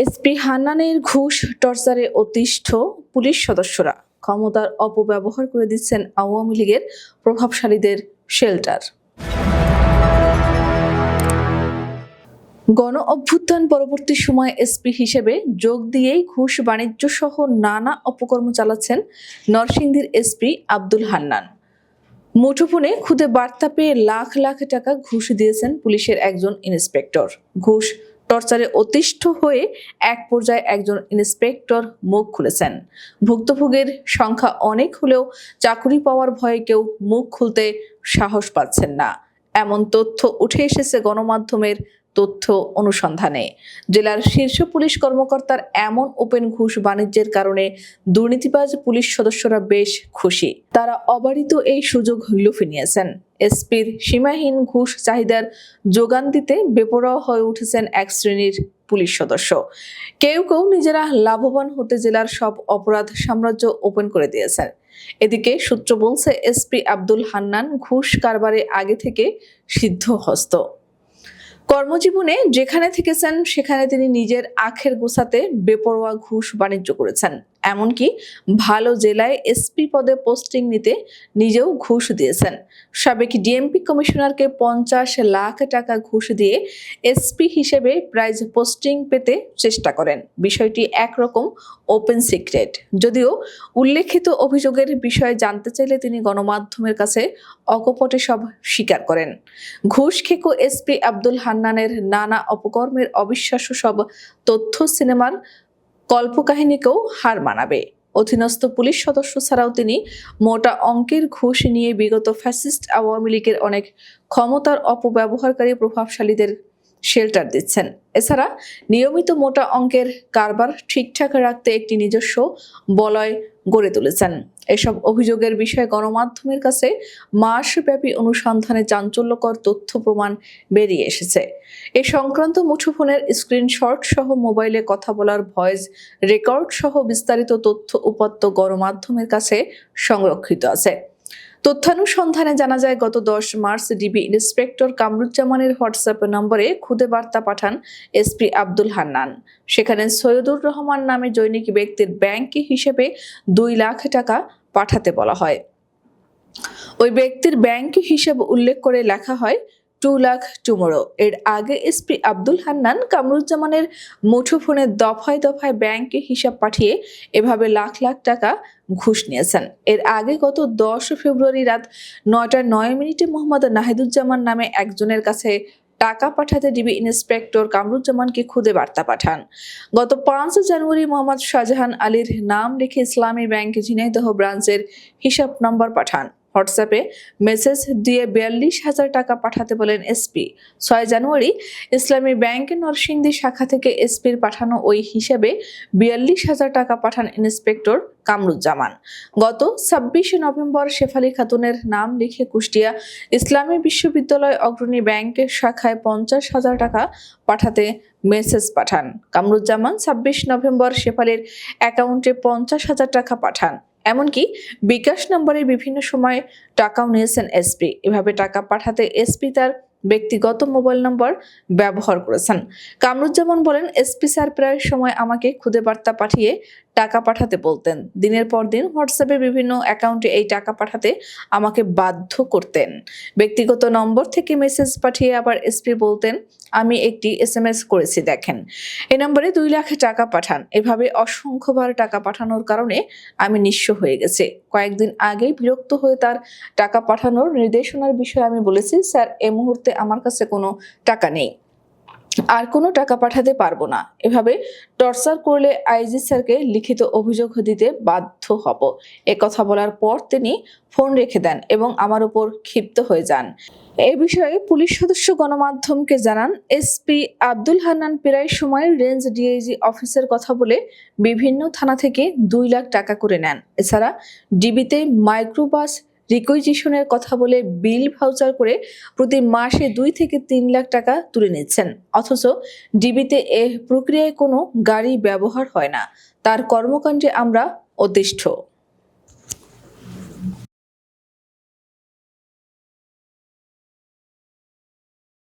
SP হান্নানের ঘুষ টর্চারে অতিষ্ঠ police সদস্যরা। ক্ষমতার অপব্যবহার করে দিচ্ছেন আওয়ামী লীগের প্রভাবশালীদের শেল্টার। গণ অভ্যুত্থান পরবর্তী সময়ে এসপি হিসেবে যোগ দিয়েই ঘুষ বাণিজ্য সহ নানা অপকর্ম চালাচ্ছেন নরসিংদীর এসপি আব্দুল হান্নান। মুঠোফোনে খুদে বার্তা পেয়ে লাখ লাখ টাকা ঘুষ দিয়েছেন পুলিশের একজন ইন্সপেক্টর। ঘুষ টর্চারে অতিষ্ঠ হয়ে এক পর্যায়ে একজন ইন্সপেক্টর মুখ খুলেছেন। ভুক্তভোগের সংখ্যা অনেক হলেও চাকরি পাওয়ার ভয়ে কেউ মুখ খুলতে সাহস পাচ্ছেন না। এমন তথ্য উঠে এসেছে গণমাধ্যমের তথ্য অনুসন্ধানে। জেলার শীর্ষ পুলিশ কর্মকর্তার এমন ওপেন ঘুষ বাণিজ্যের কারণে দুর্নীতিবাজ পুলিশ সদস্যরা বেশ খুশি। তারা অবারিত এই সুযোগ লুফে নিয়েছেন। এসপির সীমাহীন ঘুষ চাহিদার যোগান দিতে বেপরোয়া হয়ে উঠেছেন এক শ্রেণির পুলিশ সদস্য। কেউ কেউ নিজেরা লাভবান হতে জেলার সব অপরাধ সাম্রাজ্য ওপেন করে দিয়েছেন। এদিকে সূত্র বলছে, এসপি আব্দুল হান্নান ঘুষ কারবারে আগে থেকে সিদ্ধ হস্ত কর্মজীবনে যেখানে থেকেছেন সেখানে তিনি নিজের আখের গোছাতে বেপরোয়া ঘুষ বাণিজ্য করেছেন। এমনকি ভালো জেলায় এসপি পদে পোস্টিং নিতে নিজেও ঘুষ দিয়েছেন। সাবেক ডিএমপি কমিশনারকে পঞ্চাশ লাখ টাকা ঘুষ দিয়ে এসপি হিসেবে প্রাইজ পোস্টিং পেতে চেষ্টা করেন। বিষয়টি একরকম ওপেন সিক্রেট। যদিও উল্লেখিত অভিযোগের বিষয়ে জানতে চাইলে তিনি গণমাধ্যমের কাছে অকপটে সব স্বীকার করেন। ঘুষ খেকো এসপি আব্দুল হান্নানের নানা অপকর্মের অবিশ্বাস্য সব তথ্য সিনেমার কল্পকাহিনীকেও হার মানাবে। অধীনস্থ পুলিশ সদস্য ছাড়াও তিনি মোটা অঙ্কের ঘুষ নিয়ে বিগত ফ্যাসিস্ট আওয়ামী লীগের অনেক ক্ষমতার অপব্যবহারকারী প্রভাবশালীদের শেল্টার দিচ্ছেন। এছাড়া নিয়মিত মোটা অঙ্কের কারবার ঠিকঠাক রাখতে একটি নিজস্ব বলয় গড়ে তুলেছেন। এসব অভিযোগের বিষয়ে গণমাধ্যমের কাছে মাসব্যাপী অনুসন্ধানে চাঞ্চল্যকর তথ্য প্রমাণ বেরিয়ে এসেছে। এ সংক্রান্ত মুঠোফোনের স্ক্রিনশট সহ মোবাইলে কথা বলার ভয়েস রেকর্ড সহ বিস্তারিত তথ্য উপাত্ত গণমাধ্যমের কাছে সংরক্ষিত আছে। তথ্যানুসন্ধানে জানা যায়, গত দশ মার্চ ডিবি ইন্সপেক্টর কামরুজ্জামানের হোয়াটসঅ্যাপ নম্বরে খুদে বার্তা পাঠান এসপি আব্দুল হান্নান। সেখানে সৈয়দুর রহমান নামে জৈনিক ব্যক্তির ব্যাংক হিসেবে দুই লাখ টাকা পাঠাতে বলা হয়। ওই ব্যক্তির ব্যাংক হিসেব উল্লেখ করে লেখা হয় টু লাখ টুমোরো। এর আগে এসপি আব্দুল হান্নান কামরুজ্জামানের মুঠোফোনে দফায় দফায় ব্যাংকে হিসাব পাঠিয়ে এভাবে লাখ লাখ টাকা ঘুষ নিয়েছেন। এর আগে গত দশ ফেব্রুয়ারি রাত নয়টা নয় মিনিটে মোহাম্মদ নাহিদুজ্জামান নামে একজনের কাছে টাকা পাঠাতে ডিবি ইন্সপেক্টর কামরুজ্জামানকে খুদে বার্তা পাঠান। গত পাঁচ জানুয়ারি মোহাম্মদ শাহজাহান আলীর নাম লিখে ইসলামী ব্যাংক ঝিনাইদহ ব্রাঞ্চের হিসাব নম্বর পাঠান। হোয়াটসঅ্যাপে মেসেজ দিয়ে বিয়াল্লিশ হাজার টাকা পাঠাতে বলেন এসপি। ছয় জানুয়ারি ইসলামী ব্যাংক নরসিংদী শাখা থেকে এসপির পাঠানো ওই হিসেবে বিয়াল্লিশ হাজার টাকা পাঠান ইন্সপেক্টর কামরুজ্জামান। গত ছাব্বিশে নভেম্বর শেফালি খাতুনের নাম লিখে কুষ্টিয়া ইসলামী বিশ্ববিদ্যালয় অগ্রণী ব্যাংকের শাখায় পঞ্চাশ হাজার টাকা পাঠাতে মেসেজ পাঠান। কামরুজ্জামান ছাব্বিশ নভেম্বর শেফালির অ্যাকাউন্টে পঞ্চাশ হাজার টাকা পাঠান। এমনকি বিকাশ নম্বরে বিভিন্ন সময় টাকাও নিয়েছেন এসপি এভাবে টাকা পাঠাতে এসপি তার ব্যক্তিগত মোবাইল নম্বর ব্যবহার করেছেন। কামরুজ্জামান বলেন এসপি স্যার প্রায় সময় আমাকে খুদে বার্তা পাঠিয়ে টাকা পাঠাতে বলতেন। দিনের পর দিন হোয়াটসঅ্যাপে বিভিন্ন অ্যাকাউন্টে এই টাকা পাঠাতে আমাকে বাধ্য করতেন। ব্যক্তিগত নম্বর থেকে মেসেজ পাঠিয়ে আবার এসপি বলতেন, আমি একটি এস এম এস করেছি, দেখেন। এই নম্বরে দুই লাখ টাকা পাঠান। এভাবে অসংখ্যবার টাকা পাঠানোর কারণে আমি নিঃস্ব হয়ে গেছি। কয়েকদিন আগেই বিরক্ত হয়ে তার টাকা পাঠানোর নির্দেশনার বিষয়ে আমি বলেছি, স্যার, এ মুহূর্তে আমার কাছে কোনো টাকা নেই। আর কোনো টাকা পাঠাতে পারব না। এভাবে টর্চার করলে আইজি স্যারকে লিখিত অভিযোগ দিতে বাধ্য হব। কথা বলার পর তিনি ফোন রেখে দেন এবং আমার উপর ক্ষিপ্ত হয়ে যান। এ বিষয়ে পুলিশ সদস্য গণমাধ্যমকে জানান, এসপি আব্দুল হান্নান প্রায় সময় রেঞ্জ ডিআইজি অফিসের কথা বলে বিভিন্ন থানা থেকে দুই লাখ টাকা করে নেন। এছাড়া ডিবিতে মাইক্রোবাস রিকুইজিশনের কথা বলে বিল ভাউচার করে প্রতি মাসে দুই থেকে তিন লাখ টাকা তুলে নিচ্ছেন। অথচ ডিবিতে এ প্রক্রিয়ায় কোনো গাড়ি ব্যবহার হয় না। তার কর্মকাণ্ডে আমরা অতিষ্ঠ।